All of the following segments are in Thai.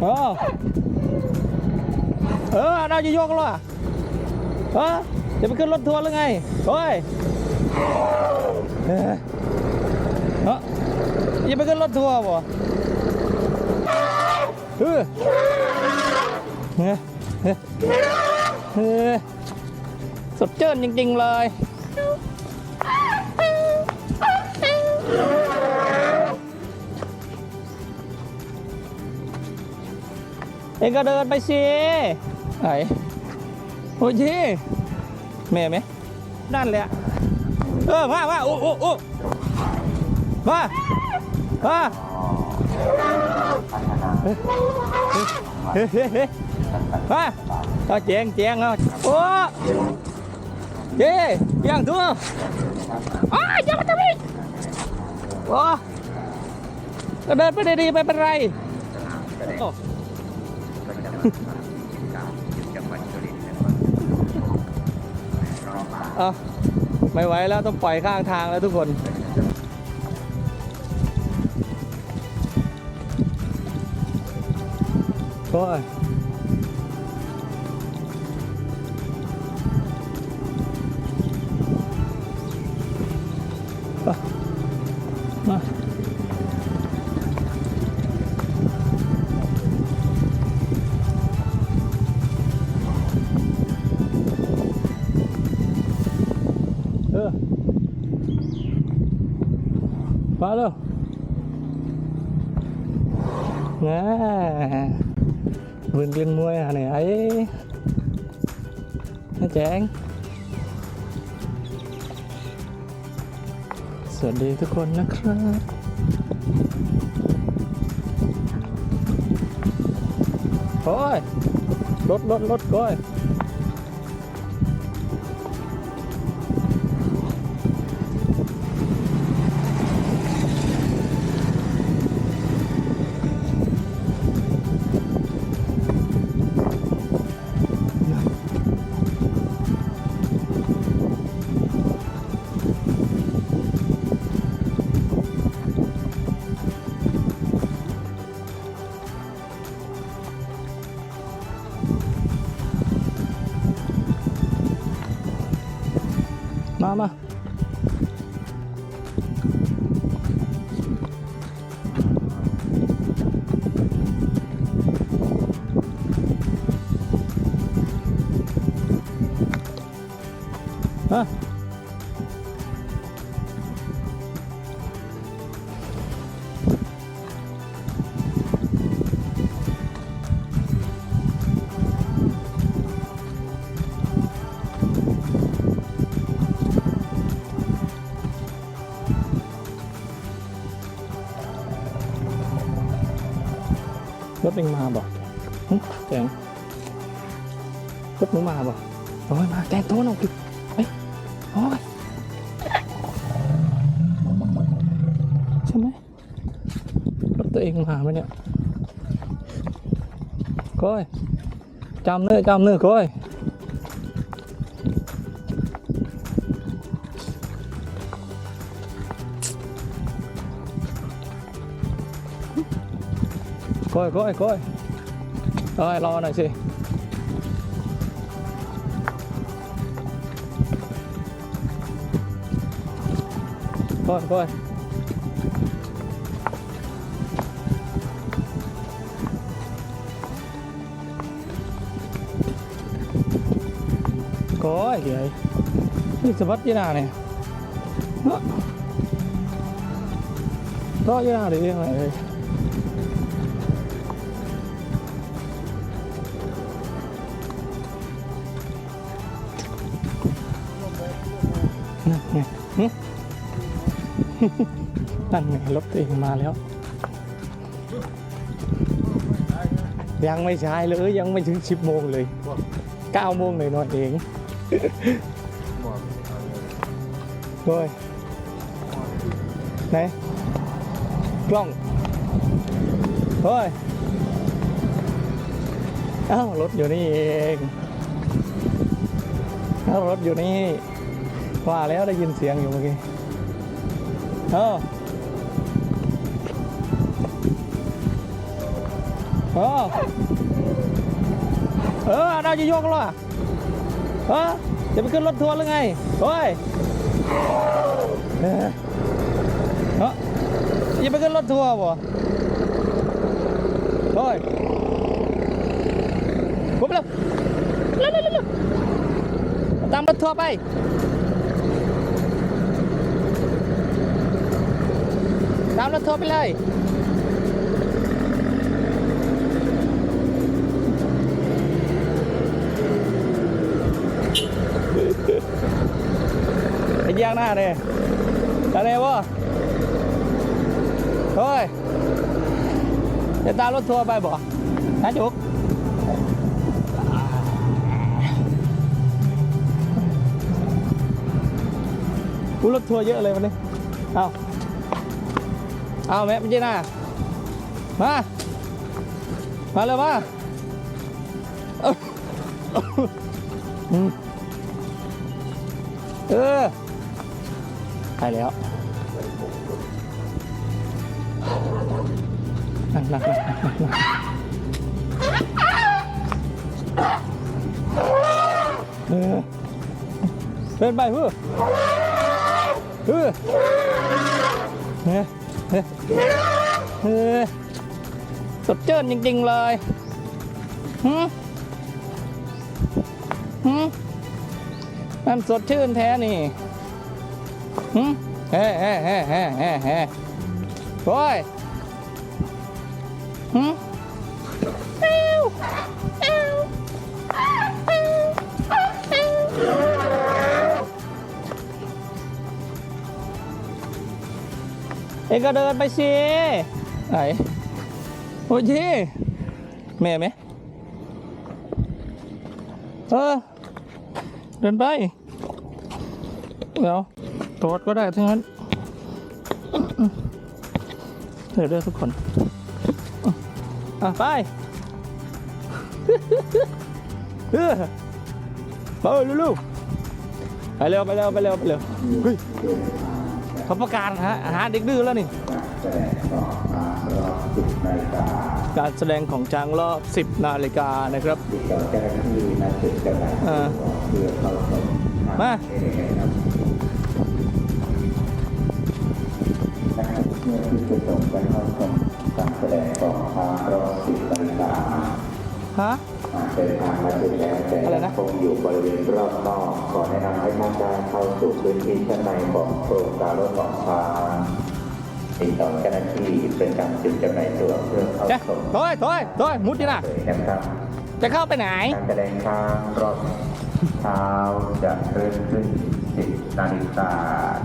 เออ เออเราจะโยกแล้วอะเออจะไปขึ้นรถทัวร์หรือไงโอ้ยเออเออจะไปขึ้นรถทัวร์บ่เออเฮ้ยเฮ้ยเฮ้ยสดเจิ้นจริง ๆ เลย เองก็เดินไปสิไหนโอ้ยจีแม่ไหมนั่นแหละเออมามาโอ้โอ้โอ้มามาเฮ้ยเฮ้ยเฮ้ยมาเอาเจียงเจียงเอาโอ้เจีเจียงตัวอ้าอย่ามาทำอีกโอ้ก็เดินไปดีๆไม่เป็นไร อะไม่ไหวแล้วต้องปล่อยข้างทางแล้วทุกคนโอ้ยอะ มาเร็วแง่วินเวียนมวย à này ấy nó chán สวัสดีทุกคนนะครับโอ้ยรถรถรถก้อย ฮะรถเองมาบ่หึแจงรถ ใช่ไหมรถตัวเองมาไหมเนี่ยก้อยจำเนื้อจำเนื้อก้อยก้อยก้อยก้อยเอ้ยรอหน่อยสิ ก้อยก้อยก้อยเดี๋ยวนี่สะบัดยี่ นั่นไงรถตัวเองมาแล้ว ยังไม่ใช่เลยยังไม่ถึงสิบโมงเลยเก้าโมงหน่อยนอยๆเองโอ้ยไหนกล้องเฮ้ยเอ้ารถอยู่นี่เองเอ้ารถอยู่นี่ว่าแล้วได้ยินเสียงอยู่เมื่อกี้ เออเออเออเราจะโยกแล้วอะเออจะไปขึ้นรถทัวร์หรือไงเฮ้ยเออจะไปขึ้นรถทัวร์บ่เฮ้ยปุ๊บเร็วเร็วเร็วเร็วเร็วตามรถทัวร์ไป ตามรถทัวร์ไปเลย ไอ้ยางหน้าเนี่ยอะไรวะเฮ้ยจะตามรถทัวร์ไปบ่นะจุกกูรถทัวร์เยอะเลยวันนี้ เอา เอาแม่ไม่ใช่หน้ามา มาเลยมาเออไปแล้วนั่งนั่งนั่งนั่งนั่งเออเป็นไปเพื่อเออเฮ้เฮ้เฮ้ สดเจิ้นจริง ๆ เลยหืมหืมมันสดชื่นแท้นี่หืมเฮ้เฮ้เฮ้เฮ้เฮ้เฮ้โอ้ยหืมเอ้วเอ้ว องก็เดินไปสิไหนโอ้ยจีแม่ไหมเออเดินไปเดี๋ยวตรวจก็ได้ทั้งนั้นเธอเด้อทุกคนอะไปเออไปลูกไปเร็วไปเร็วไปเร็วไปเร็วเฮ้ย เขาประกาศฮะหาเด็กดื้อแล้วนี่การแสดงของช้างรอบ 10 นาฬิกานะครับติดต่อเจ้าหน้าที่ณจุดจำหน่ายเออเพื่อเข้าชมานะครับนะครับเมื่อที่จะส่งไปเข้าชมการแสดงของทางรอบสิบนาฬิกาฮะหา เดินทางมาถึงแล้วแต่อะไรนะคงอยู่บริเวณรอบนอกขอแนะนำให้ท่านได้เข้าสู่พื้นที่ชั้นในของโครงการรถของทางติดต่อเจ้าหน้าที่เป็นการจุดจำหน่ายตั๋วเพื่อเข้าเจ๊ะชมถอยถอยถอยมุดดิน่ะเลยนะครับจะเข้าไปไหนการแสดงทางรอบเช้าจะเริ่มขึ้น10นาฬิกา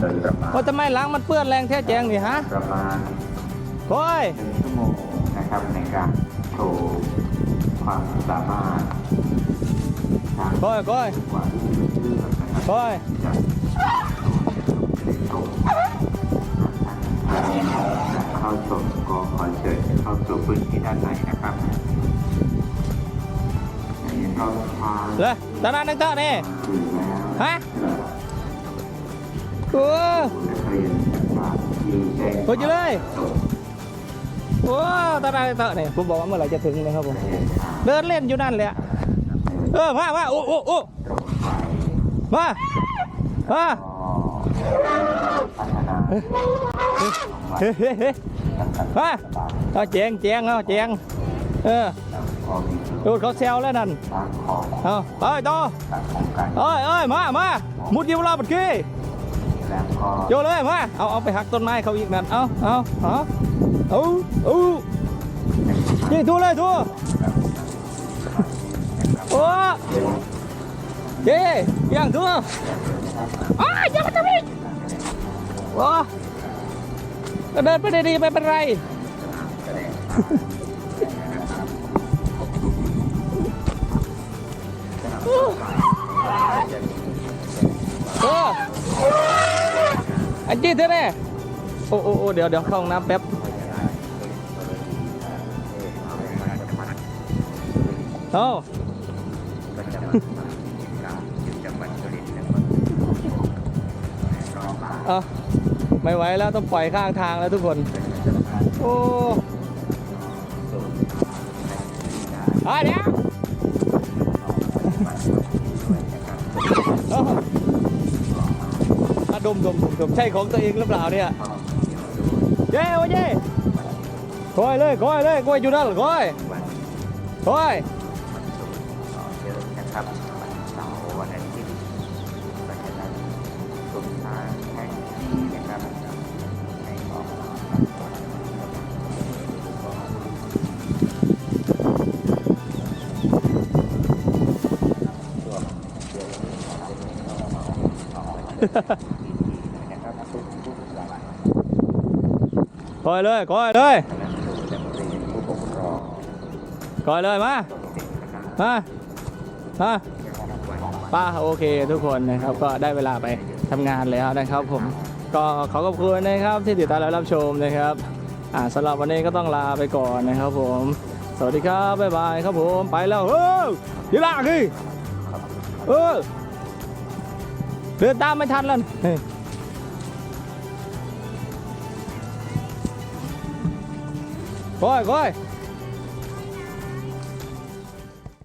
โดยประมาณว่าทำไมหล้างมันเปื้อนแรงแท้แจงนี่ฮะประมาณโอ้ยหนึ่งชั่วโมงนะครับในการโชว์ ความสามารถทางโอ้ยโอ้ยกว่าเรื่องนะครับโอ้ยจะได้ชมเข้าชมก็ขอเชิญเข้าสู่พื้นที่ด้านในนะครับในรอบเช้าเลยตอนนั้นนึงเถอะนี่ถึงแล้วฮะโอ้นักเรียนจากที่แจ้งโหอยู่เลยโอ้ตอนนั้นนึงเถอะนี่ผมบอกว่าเมื่อไหร่จะถึงนะครับผม เดินเล่นอยู่นั่นแหละเออมามาโอ้โอ้โอ้มามาเฮ้ยเฮ้ยเฮ้ยเฮ้ยมาเอาแจงแจงเอาแจงเออดูเขาแซวแล้วนั่นทางของเอาเอ้ยต่อทางโครงการเอ้ยเอ้ยมามามุดยิวเราบัดกี้แล้โยเลยมาเอาเอาไปหักต้นไม้เขาอีกนั่นเอาเอาเอาเอาเอายิงทั่วเลยทั่ว โอ้เย้ยังทั่วอ้ายอย่ามาทำอีกโอ้ก็เดินไปดีๆไม่เป็นไรเอออันจี้เธอแน่โอ้โอ้โอเดี๋ยวเดี๋ยวเข้าห้องน้ำแป๊บเอ เอาไม่ไหวแล้วต้องปล่อยข้างทางแล้วทุกคน โอ้อะเดี๋ยวเอาดมดมดมดมใช่ของตัวเองหรือเปล่าเนี่ยเย้โอ้ยเย้คอยเลยคอยเลยคอยอยู่นั่นหรอคอยคอยเยอะนะครับวันเสาร์วันอาทิตย์เพราะฉะนั้นทุกทาง คอยเลยคอยเลยกคอยเลยมามามาป้าโอเคทุกคนนะครับก็ได้เวลาไปทำงานแล้วนะครับ ผมก็ขอขอบคุณนะครับที่ติดตามและรับชมนะครับอ่าสำหรับวันนี้ก็ต้องลาไปก่อนนะครับ ผม สวัสดีครับบ๊ายบายครับผมไปแล้วเออยีลากดิเออ เดินตามไม่ทันแล้วโอ้ยโอยคอย